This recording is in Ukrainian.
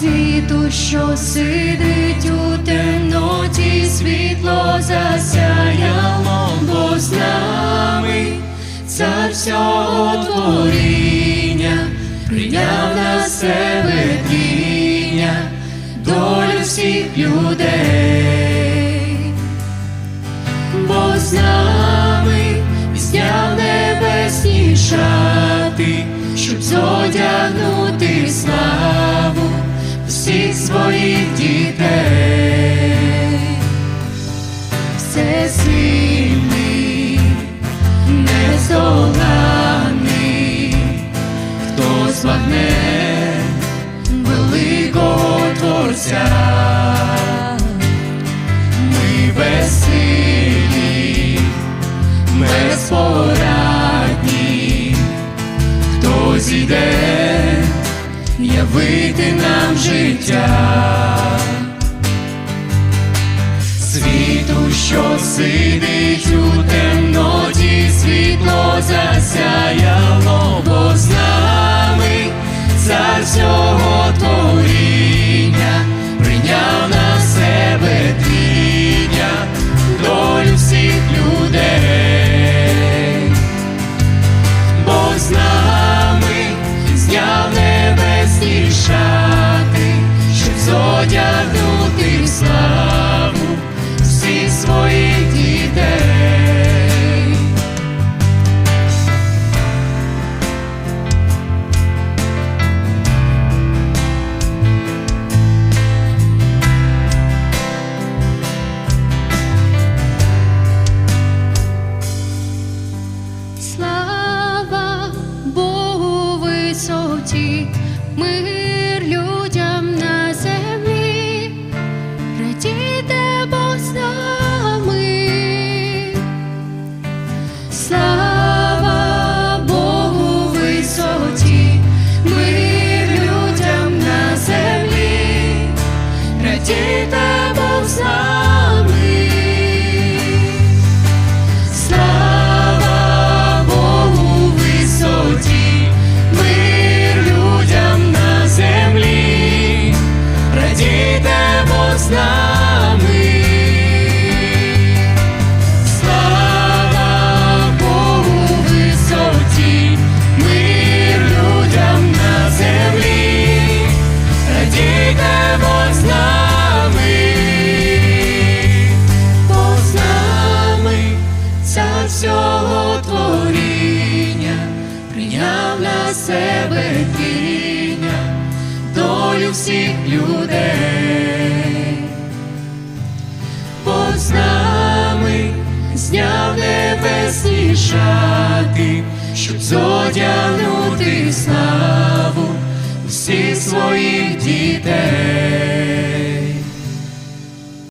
Світу, що сидить у темноті, світло засяяло, бо з нами цар всього творіння, прийняв на себе тіння, долю всіх людей, бо з нами зняв небесні шати, щоб зодягнути всіх своїх дітей, всесильний, нездоланий, явити нам життя. Світу, що сидить у темноті, світло засяяло, бо з нами цар всього творіння, прийняв всіх з нами. Слава Богу висоті, мир людям на землі, радійте Бог з нами. Бог всього творіння, прийняв на себе тіння, долю всіх людей. Небесні щоб зодягнути славу всіх своїх дітей.